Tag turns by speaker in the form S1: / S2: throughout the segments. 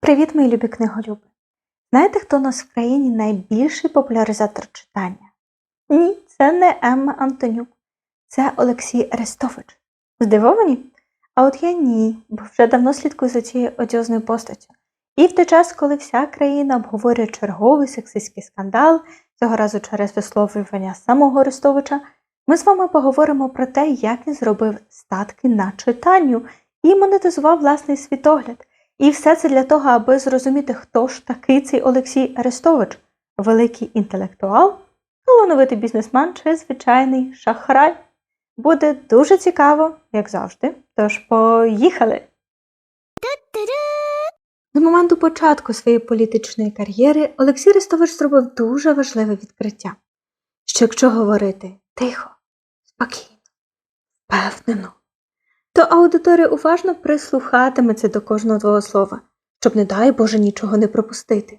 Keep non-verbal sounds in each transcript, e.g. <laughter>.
S1: Привіт, мої любі книголюби! Знаєте, хто у нас в країні найбільший популяризатор читання? Ні, це не Емма Антонюк, це Олексій Арестович. Здивовані? А от я ні, бо вже давно слідкую за цією одіозною постаттю. І в той час, коли вся країна обговорює черговий сексистський скандал, цього разу через висловлювання самого Арестовича, ми з вами поговоримо про те, як він зробив статки на читанню і монетизував власний світогляд. І все це для того, аби зрозуміти, хто ж такий цей Олексій Арестович, великий інтелектуал, талановитий бізнесмен чи звичайний шахрай. Буде дуже цікаво, як завжди. Тож поїхали! З моменту початку своєї політичної кар'єри Олексій Арестович зробив дуже важливе відкриття. Що якщо говорити тихо, спокійно, впевнено, то аудиторія уважно прислухатиметься до кожного твого слова, щоб, не дай Боже, нічого не пропустити.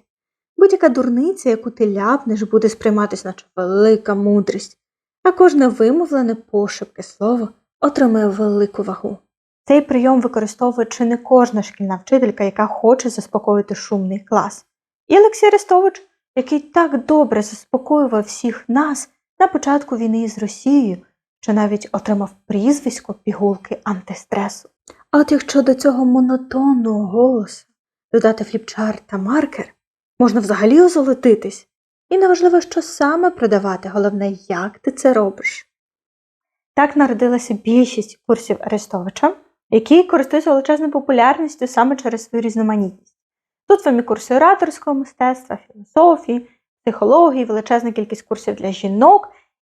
S1: Будь-яка дурниця, яку ти ляпнеш, буде сприйматись, наче велика мудрість, а кожне вимовлене пошепки слово отримає велику вагу. Цей прийом використовує чи не кожна шкільна вчителька, яка хоче заспокоїти шумний клас. І Олексій Арестович, який так добре заспокоював всіх нас на початку війни з Росією, що навіть отримав прізвисько пігулки антистресу. А от якщо до цього монотонного голосу додати фліпчарт та маркер, можна взагалі озолотитись. І неважливо, що саме продавати, головне, як ти це робиш. Так народилася більшість курсів Арестовича, які користуються величезною популярністю саме через свою різноманітність. Тут вам і курси ораторського мистецтва, філософії, психології, величезна кількість курсів для жінок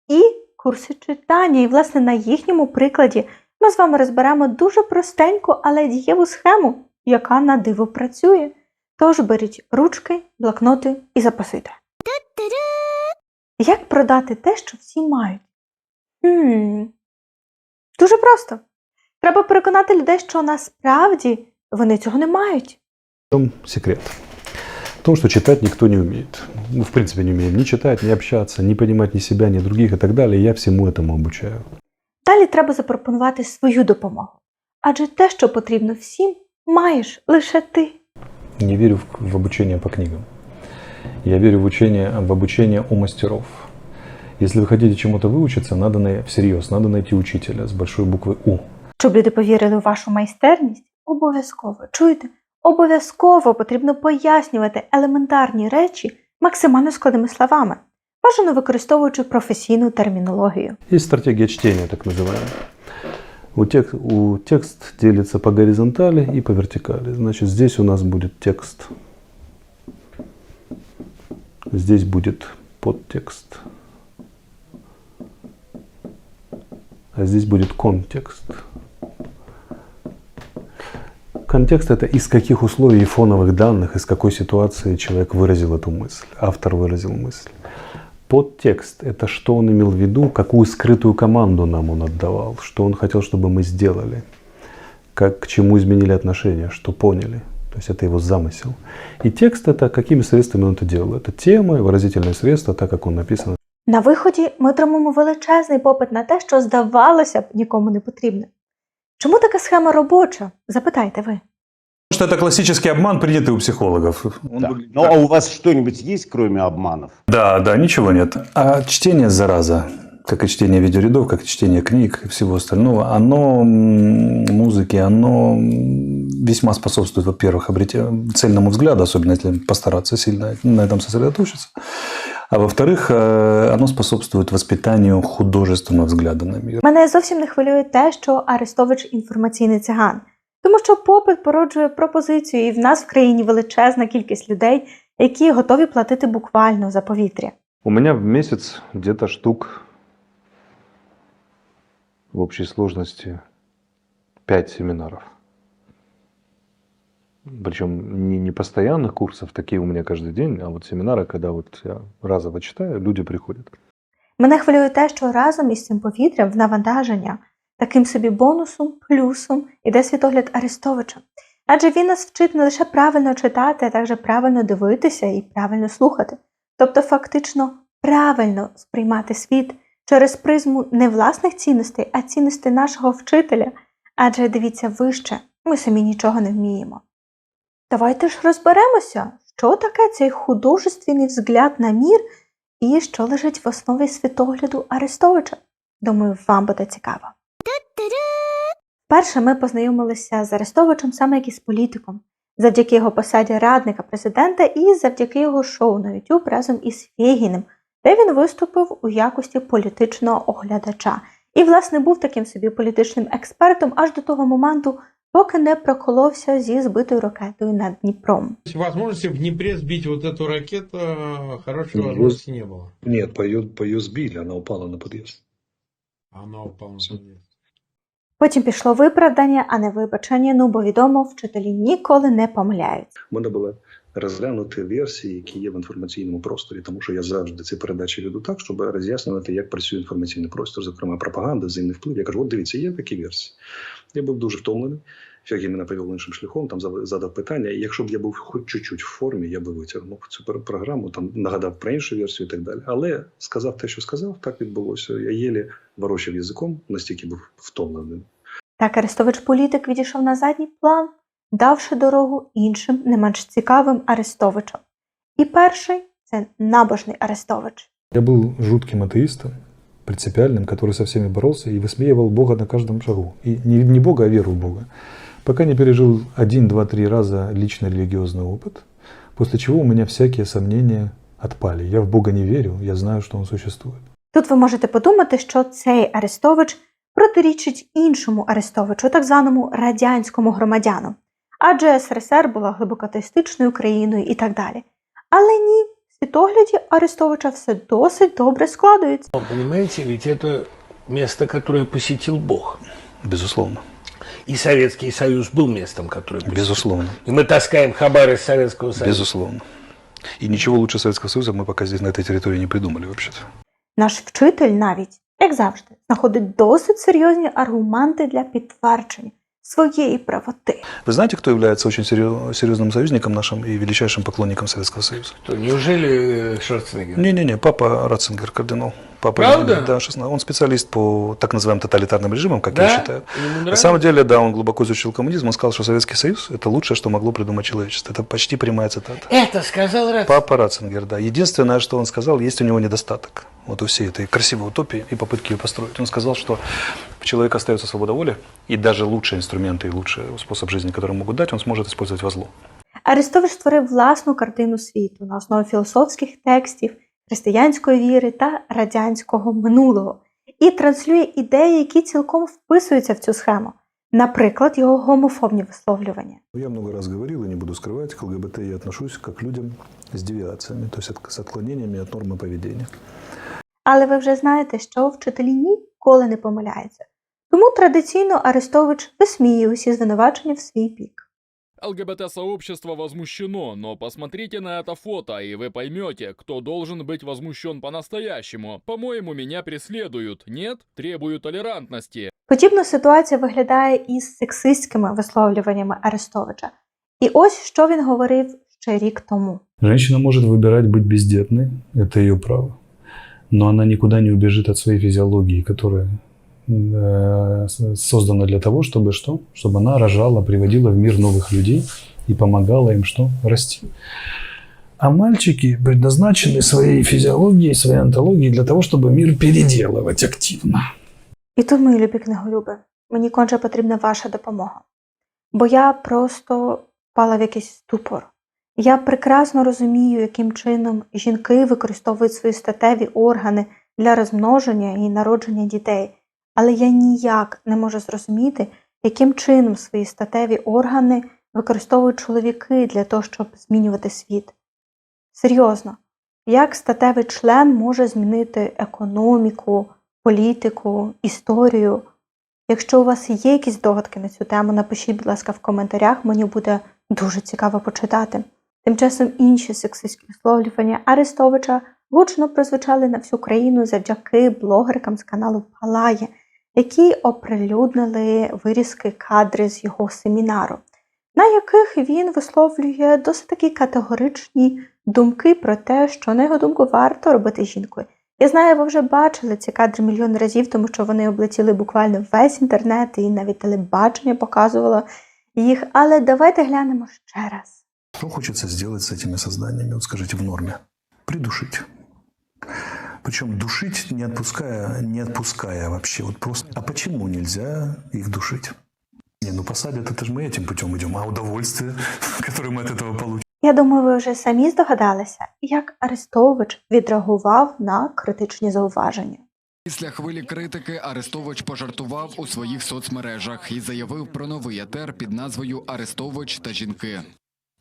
S1: і курси читання. І, власне, на їхньому прикладі ми з вами розберемо дуже простеньку, але дієву схему, яка на диво працює. Тож беріть ручки, блокноти і записуйте. Як продати те, що всі мають? Хм. Дуже просто. Треба переконати людей, що насправді вони цього не мають.
S2: Секрет? В том, что читать никто не умеет. Мы, в принципе, не умеем ни читать, ни общаться, ни понимать ни себя, ни других и так далее. Я всему этому обучаю.
S1: Далі треба запропонувати свою допомогу. Адже те, що потрібно всім, маєш лише ти.
S2: Не верю в, в обучение по книгам. Я верю в, учение, в обучение у мастеров. Если вы хотите чему-то выучиться, надо на, всерьез, надо найти учителя с большой буквы У.
S1: Щоб люди повірили у вашу майстерність, обов'язково чуєте, обов'язково потрібно пояснювати елементарні речі максимально складними словами, бажано використовуючи професійну термінологію.
S2: Есть стратегия чтения, так называемая. У, тек- у текст делится по горизонтали и по вертикали. Значит, здесь у нас будет текст. Здесь будет подтекст. А здесь будет контекст. Контекст – это из каких условий и фоновых данных, из какой ситуации человек выразил эту мысль, автор выразил мысль. Подтекст – это что он имел в виду, какую скрытую команду нам он отдавал, что он хотел, чтобы мы сделали, как, к чему изменили отношения, что поняли. То есть это его замысел. И текст – это какими средствами он это делал. Это тема и выразительные средства, так как он написан.
S1: На виході ми отримаємо величезний попит на те, що здавалося б нікому не потрібне. Чому така схема робоча? Запитайте ви.
S3: Потому что это классический обман, принятый у психологов. Он выглядит
S4: Ну
S3: так.
S4: а у вас что-нибудь есть, кроме обманов?
S3: Да, да, ничего нет. А чтение, зараза, как и чтение видеорядов, как и чтение книг и всего остального, оно м, музыки, оно м, весьма способствует, во-первых, обрете- цельному взгляду, особенно если постараться сильно на этом сосредоточиться. А во-вторых, э, оно способствует воспитанию художественного взгляда на мир.
S1: Мене зовсім не хвилює те, що Арестович інформаційний циган, тому що попит породжує пропозицію, і в нас в країні величезна кількість людей, які готові платити буквально за повітря.
S2: У меня в месяц где-то штук в общей сложности 5 семинаров. Причем не, не постоянных курсов, такие у меня каждый день, а вот семинары, когда вот я разово читаю, люди приходят.
S1: Мене хвилює те, що разом із цим повітрям в навантаження таким собі бонусом, плюсом іде світогляд Арестовича. Адже він нас вчить не лише правильно читати, а також правильно дивитися і правильно слухати. Тобто, фактично, правильно сприймати світ через призму не власних цінностей, а цінностей нашого вчителя. Адже дивіться вище, ми самі нічого не вміємо. давайте ж розберемося, що таке цей художественний взгляд на мір і що лежить в основі світогляду Арестовича. Думаю, вам буде цікаво. Перше ми познайомилися з Арестовичем саме як із політиком, завдяки його посаді радника президента і завдяки його шоу на YouTube разом із Фєгіним, де він виступив у якості політичного оглядача. І, власне, був таким собі політичним експертом аж до того моменту, поки не проколовся зі збитою ракетою над Дніпром.
S5: Возможности в Днепре сбить вот эту ракету, хорошей
S3: Ну,
S5: возможности не было.
S3: Нет, по ее, по ее сбили, она упала на подъезд.
S5: Она упала на подъезд.
S1: Потім пішло виправдання, а не вибачення. Ну бо відомо, вчителі ніколи не помиляються.
S3: У мене були розглянути версії, які є в інформаційному просторі, тому що я завжди ці передачі веду так, щоб роз'яснювати, як працює інформаційний простір, зокрема пропаганда, взаємний вплив. Я кажу, от дивіться, є такі версії. Я був дуже втомлений. Фіг мене повів іншим шляхом, там задав питання. І якщо б я був хоч чуть-чуть в формі, я би витягнув цю програму, там нагадав про іншу версію і так далі. Але сказав те, що сказав, так відбулося. Я єлі ворочив язиком, настільки був втомлений.
S1: Так Арестович політик відійшов на задній план, давши дорогу іншим, не менш цікавим Арестовичам. І перший це набожний Арестович.
S6: Я был жутким атеистом, принципиальным, который со всеми боролся и высмеивал Бога на каждом шагу. И не, не Бога, а веру в Бога. Пока не пережил один, два, три раза личный религиозный опыт, после чего у меня всякие сомнения отпали. Я в Бога не верю, я знаю, что Он существует.
S1: Тут ви можете подумати, що цей Арестович протирічить іншому Арестовичу, так званому радянському громадяну. Адже СРСР була глибокотеїстичною країною і так далі. Але ні, в світогляді Арестовича все досить добре складується.
S7: Но, Понимаете, ведь это место, которое посетил Бог.
S3: Безусловно.
S7: И Советский Союз был местом, которое посетил.
S3: Безусловно.
S7: И мы таскаем хабары из Советского Союза.
S3: Безусловно. И ничего лучше Советского Союза мы пока здесь на этой территории не придумали вообще-то.
S1: Наш вчитель навіть, як завжди, знаходить досить серйозні аргументи для підтвердження своєї правоти.
S3: Вы знаете, кто является очень серьё- серьезным союзником нашим и величайшим поклонником Советского Союза?
S7: Что, неужели э, Шварценеггер?
S3: Не-не-не, папа Ратцингер, кардинал. Папа
S7: Правда?
S3: Леонид, Да, 16. Он специалист по так называемым тоталитарным режимам, как
S7: да?
S3: я считаю.
S7: Ему
S3: На
S7: нравится?
S3: самом деле, да, он глубоко изучил коммунизм. Он сказал, что Советский Союз – это лучшее, что могло придумать человечество. Это почти прямая цитата.
S7: Это сказал Рад.
S3: Папа Ратцингер, да. Единственное, что он сказал, есть у него недостаток. Вот у всей этой красивой утопии и попытки ее построить. Он сказал, что у человека остается свобода воли, и даже лучшие инструменты и лучший способ жизни, который могут дать, он сможет использовать во зло.
S1: Арестович створив власну картину світу на основі філософських текстів, християнської віри та радянського минулого і транслює ідеї, які цілком вписуються в цю схему. Наприклад, його гомофобні висловлювання.
S6: Я много раз говорил и не буду скрывать, к ЛГБТ я отношусь как к людям с девиациями, то есть с отклонениями от нормы поведения.
S1: Але ви вже знаєте, що вчителі ніколи не помиляються. Тому традиційно Арестович висміює усі звинувачення в свій бік.
S8: ЛГБТ-сообщество возмущено, но посмотрите на это фото, и вы поймете, кто должен быть возмущен по-настоящему. По-моему, меня преследуют, нет? Требую толерантности.
S1: Подібна ситуація виглядає із сексистськими висловлюваннями Арестовича. І ось що він говорив ще рік тому.
S6: Женщина может выбирать быть бездетной, это ее право. Но она никуда не убежит от своей физиологии, которая э, с- создана для того, чтобы что? Чтобы она рожала, приводила в мир новых людей и помогала им что? Расти. А мальчики предназначены своей физиологией, своей антологией для того, чтобы мир переделывать активно.
S1: І тут, мої любі книголюби, мені конче потрібна ваша допомога. Бо я просто впала в якийсь ступор. Я прекрасно розумію, яким чином жінки використовують свої статеві органи для розмноження і народження дітей, але я ніяк не можу зрозуміти, яким чином свої статеві органи використовують чоловіки для того, щоб змінювати світ. Серйозно, як статевий член може змінити економіку, політику, історію? Якщо у вас є якісь догадки на цю тему, напишіть, будь ласка, в коментарях, мені буде дуже цікаво почитати. Тим часом інші сексистські висловлювання Арестовича гучно прозвучали на всю країну завдяки блогеркам з каналу Палає, які оприлюднили вирізки кадри з його семінару, на яких він висловлює досить такі категоричні думки про те, що на його думку варто робити жінкою. Я знаю, ви вже бачили ці кадри мільйон разів, тому що вони облетіли буквально весь інтернет і навіть телебачення показувало їх. Але давайте глянемо ще раз.
S3: Что хочется сделать с этими созданиями, вот скажите, в норме? Придушить. Причем душить, не отпуская, не отпуская вообще. Вот просто. А почему нельзя их душить? Не, ну посадят, это же мы этим путем идем. А удовольствие, <laughs> которое мы от этого получим?
S1: Я думаю, ви вже самі здогадалися, як Арестович відреагував на критичні зауваження.
S9: Після хвилі критики Арестович пожартував у своїх соцмережах і заявив про новий етер під назвою Арестович та жінки.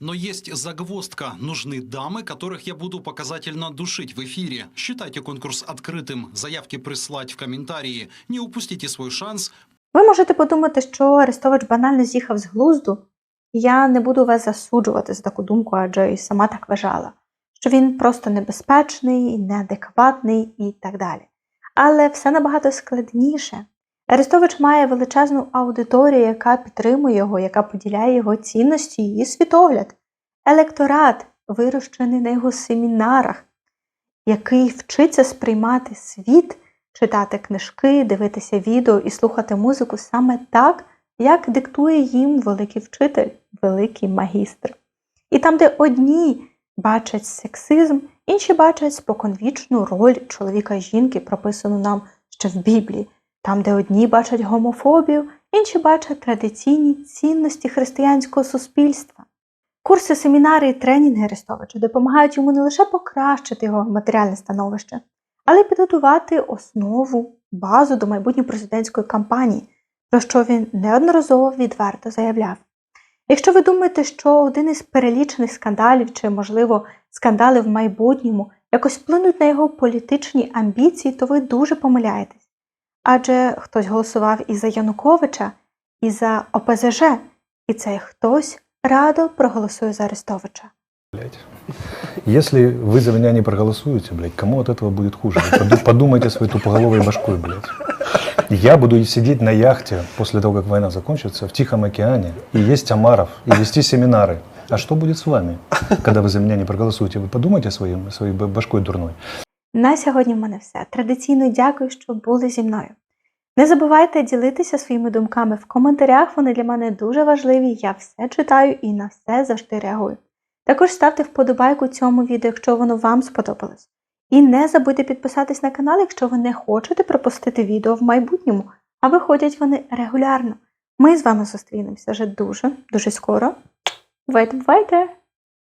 S10: Но есть загвоздка. Нужны дамы, которых я буду показательно душить в эфире. Считайте конкурс открытым. Заявки прислать в комментарии. Не упустите свой шанс.
S1: Ви можете подумати, що Арестович банально з'їхав з глузду. Я не буду вас засуджувати за таку думку, адже і сама так вважала, що він просто небезпечний, неадекватний і так далі. Але все набагато складніше. Арестович має величезну аудиторію, яка підтримує його, яка поділяє його цінності і світогляд. Електорат, вирощений на його семінарах, який вчиться сприймати світ, читати книжки, дивитися відео і слухати музику саме так, як диктує їм великий вчитель, великий магістр. І там, де одні бачать сексизм, інші бачать споконвічну роль чоловіка і жінки, прописану нам ще в Біблії. Там, де одні бачать гомофобію, інші бачать традиційні цінності християнського суспільства. Курси, семінари і тренінги Арестовича допомагають йому не лише покращити його матеріальне становище, але й підготувати основу, базу до майбутньої президентської кампанії, про що він неодноразово відверто заявляв. Якщо ви думаєте, що один із перелічених скандалів, чи, можливо, скандали в майбутньому якось вплинуть на його політичні амбіції, то ви дуже помиляєтесь. Адже хтось голосував і за Януковича, і за ОПЗЖ, і цей хтось радо проголосує за Арестовича.
S3: Блядь. Если вы за меня не проголосуете, блядь, кому от этого будет хуже? Вы поду- Подумайте своей тупоголовой башкой, блядь. Я буду сидеть на яхте после того, как война закончится, в Тихом океане, и есть Амаров, и вести семинары. А что будет с вами, когда вы за меня не проголосуете? Вы подумайте своим, своей б- башкой дурной.
S1: На сьогодні в мене все. Традиційно дякую, що були зі мною. Не забувайте ділитися своїми думками в коментарях, вони для мене дуже важливі. Я все читаю і на все завжди реагую. Також ставте вподобайку цьому відео, якщо воно вам сподобалось. І не забудьте підписатись на канал, якщо ви не хочете пропустити відео в майбутньому, а виходять вони регулярно. Ми з вами зустрінемося вже дуже, дуже скоро. Бувайте, бувайте!